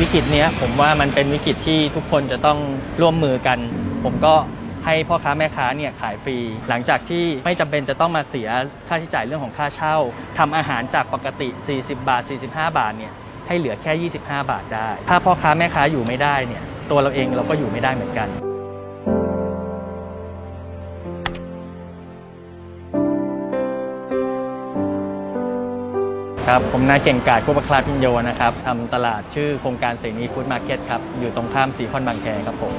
วิกฤตเนี้ยผมว่ามันเป็นวิกฤตที่ทุกคนจะต้องร่วมมือกัน ผมก็ให้พ่อค้าแม่ค้าเนี่ยขายฟรี หลังจากที่ไม่จำเป็นจะต้องมาเสียค่าใช้จ่ายเรื่องของค่าเช่าทำอาหารจากปกติ 40 บาท 45 บาทเนี่ยให้เหลือแค่ 25 บาทได้ ถ้าพ่อค้าแม่ค้าอยู่ไม่ได้เนี่ยตัวเราเองเราก็อยู่ไม่ได้เหมือนกัน ครับผมนายเก่งกาจผู้ประคลาพิญโยนะครับทำตลาดชื่อโครงการเสนีฟู้ดมาร์เก็ตครับ อยู่ตรงข้ามสีคอนบางแคครับผม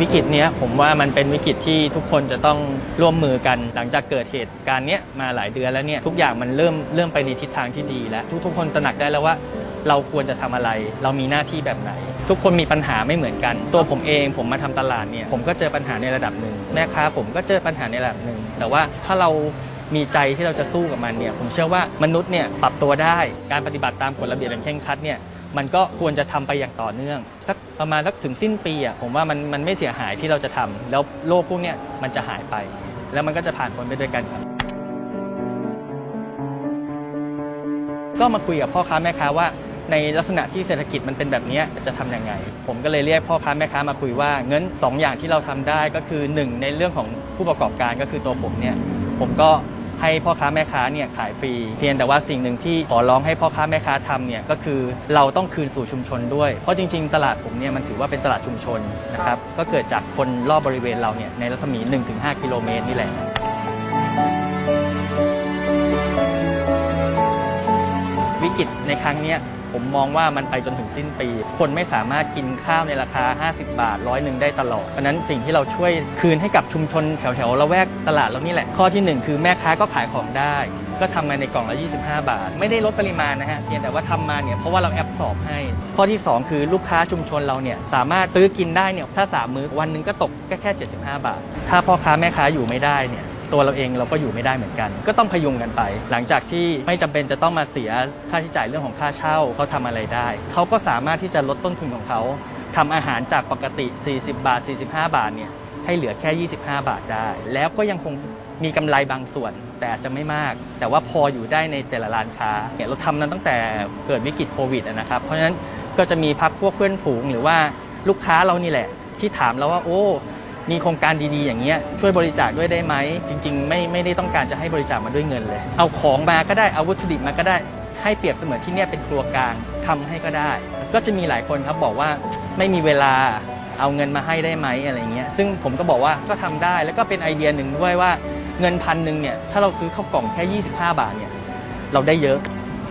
วิกฤตเนี้ยผมว่ามันเป็นวิกฤตที่ทุกคนจะต้องร่วมมือกันหลังจากเกิดเหตุการณ์เนี้ยมาหลายเดือนแล้วเนี่ยทุกอย่างมันเริ่มเริ่มไปในทิศทางที่ดีแล้ว ทุกๆคนตระหนักได้แล้วว่า เราควรจะทำอะไร เรามีหน้าที่แบบไหน ทุกคนมีปัญหาไม่เหมือนกัน ตัวผมเองผมมาทำตลาดเนี่ยผมก็เจอปัญหาในระดับหนึ่งแม่ค้าผมก็เจอปัญหาในระดับหนึ่งแต่ว่าถ้าเรามีใจที่เราจะสู้กับมันเนี่ยผมเชื่อว่ามนุษย์เนี่ยปรับตัวได้การปฏิบัติตามกฎระเบียบอย่างเคร่งครัดเนี่ยมันก็ควรจะทำไปอย่างต่อเนื่องสักประมาณสักถึงสิ้นปีอะผมว่ามันมันไม่เสียหายที่เราจะทำแล้วโรคพวกเนี้ยมันจะหายไป แล้วมันก็จะผ่านพ้นไปด้วยกันครับก็มาคุยกับพ่อค้าแม่ค้าว่า ในลักษณะที่เศรษฐกิจมันเป็นแบบนี้จะทำยังไง ผมก็เลยเรียกพ่อค้าแม่ค้ามาคุยว่าเงินสองอย่างที่เราทำได้ก็คือหนึ่งในเรื่องของผู้ประกอบการก็คือตัวผมเนี่ยผมก็ให้พ่อค้าแม่ค้าเนี่ยขายฟรี เพียงแต่ว่าสิ่งหนึ่งที่ขอร้องให้พ่อค้าแม่ค้าทำเนี่ยก็คือเราต้องคืนสู่ชุมชนด้วย เพราะจริง ๆ ตลาดผมเนี่ยมันถือว่าเป็นตลาดชุมชนนะครับก็เกิดจากคนรอบบริเวณเราเนี่ยในรัศมี 1-5 กิโลเมตรนี่แหละวิกฤตในครั้งเนี้ย ผมมองว่ามันไปจนถึงสิ้นปี คนไม่สามารถกินข้าวในราคา 50 บาทร้อยหนึ่งได้ตลอดเพราะนั้นสิ่งที่เราช่วยคืนให้กับชุมชนแถวๆละแวกตลาดเรานี่แหละ ข้อที่หนึ่งคือแม่ค้าก็ขายของได้ ก็ทำมาในกล่องละ 25 บาท ไม่ได้ลดปริมาณนะฮะเพียงแต่ว่าทำมาเนี่ยเพราะว่าเราแอบสอบให้ ข้อที่สองคือลูกค้าชุมชนเราเนี่ยสามารถซื้อกินได้เนี่ยถ้าสามมื้อวันหนึ่งก็ตกแค่แค่75 บาท ถ้าพ่อค้าแม่ค้าอยู่ไม่ได้เนี่ย ตัวเราเองเราก็อยู่ไม่ได้เหมือนกัน ก็ต้องพยุงกันไป หลังจากที่ไม่จำเป็นจะต้องมาเสียค่าใช้จ่ายเรื่องของค่าเช่าเขาทำอะไรได้ เขาก็สามารถที่จะลดต้นทุนของเขาทำอาหารจากปกติ 40 บาท 45 บาทเนี่ยให้เหลือแค่ 25 บาทได้ แล้วก็ยังคงมีกำไรบางส่วนแต่อาจจะไม่มาก แต่ว่าพออยู่ได้ในแต่ละร้านค้าเนี่ยเราทำนั้นตั้งแต่เกิดวิกฤตโควิดนะครับ เพราะฉะนั้นก็จะมีพักพวกเพื่อนฝูง หรือว่าลูกค้าเรานี่แหละ ที่ถามเราว่าโอ้ มีโครงการดีๆ อย่างเงี้ยช่วยบริจาคด้วยได้ไหมจริง ๆ ไม่ไม่ได้ต้องการจะให้บริจาคมาด้วยเงินเลย เอาของมาก็ได้เอาวัตถุดิบมาก็ได้ให้เปรียบเสมือนที่เนี่ยเป็นครัวกลางทำให้ก็ได้ ก็จะมีหลายคนครับบอกว่าไม่มีเวลาเอาเงินมาให้ได้ไหมอะไรเงี้ยซึ่งผมก็บอกว่าก็ทำได้แล้วก็เป็นไอเดียหนึ่งด้วยว่าเงินพันหนึ่งเนี่ยถ้าเราซื้อข้าวกล่องแค่ 25 บาทเนี่ยเราได้เยอะ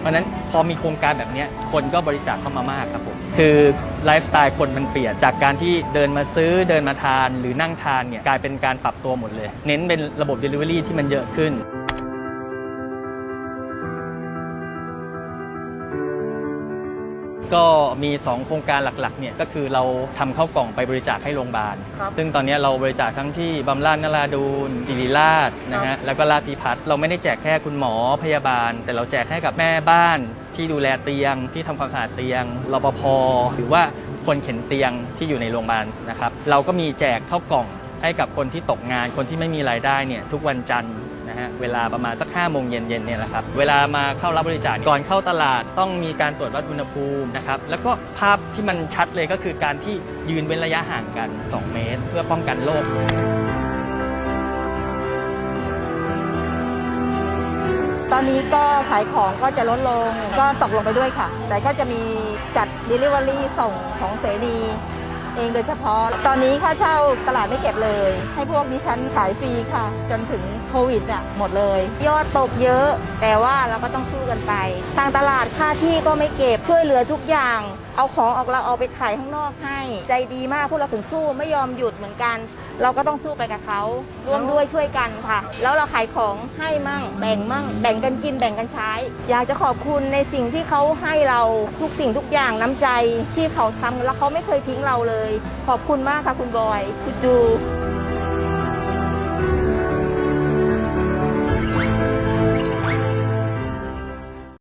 ราะนั้นพอมีโครงการแบบนี้คนก็บริจาคเข้ามามากครับผมคือไลฟ์สไตล์คนมันเปลี่ยนจากการที่เดินมาซื้อเดินมาทาน หรือนั่งทานเนี่ยกลายเป็นการปรับตัวหมดเลย เน้นเป็นระบบ Delivery ที่มันเยอะขึ้น ก็มี 2 โครงการหลักๆเนี่ยก็คือเราทำข้าวกล่องไปบริจาคให้โรงพยาบาล ครับซึ่งตอนนี้เราบริจาคทั้งที่บำราศนราดูนศิริราชนะครัฮะบ แล้วก็ราชพิพัฒน์เราไม่ได้แจกแค่คุณหมอพยาบาล แต่เราแจกให้กับแม่บ้านที่ดูแลเตียง ที่ทำความสะอาดเตียงรปภหรือว่าคนเข็นเตียงที่อยู่ในโรงพยาบาลนะครับเราก็มีแจกข้าวกล่อง ให้กับคนที่ตกงานคนที่ไม่มีรายได้เนี่ยทุกวันจันทร์นะฮะเวลาประมาณสัก5โมงเย็นๆเนี่ยแหละครับเวลามาเข้ารับบริจาคก่อนเข้าตลาดต้องมีการตรวจวัดอุณหภูมินะครับแล้วก็ภาพที่มันชัดเลยก็คือการที่ยืนเว้นระยะห่างกัน 2 เมตร เพื่อป้องกันโรคตอนนี้ก็ขายของก็จะลดลงก็ตกลงไปด้วยค่ะ แต่ก็จะมีจัด Delivery ส่งของเสนี เองโดยเฉพาะ ตอนนี้ค่าเช่าตลาดไม่เก็บเลย ให้พวกดิฉันขายฟรีค่ะ จนถึงโควิดเนี่ยหมดเลย ยอดตกเยอะ แต่ว่าเราก็ต้องสู้กันไป ทางตลาดค่าที่ก็ไม่เก็บช่วยเหลือทุกอย่าง เอาของออกเราเอาไปขายข้างนอกให้ ใจดีมากพวกเราถึงสู้ไม่ยอมหยุดเหมือนกัน เราก็ต้องสู้ไปกับเขาร่วมด้วยช่วยกันค่ะ แล้วเราขายของให้มั่ง แบ่งมั่ง แบ่งกันกินแบ่งกันใช้ อยากจะขอบคุณในสิ่งที่เขาให้เราทุกสิ่งทุกอย่างน้ำใจที่เขาทำแล้วเขาไม่เคยทิ้งเราเลย ขอบคุณมากค่ะคุณบอยคุณดู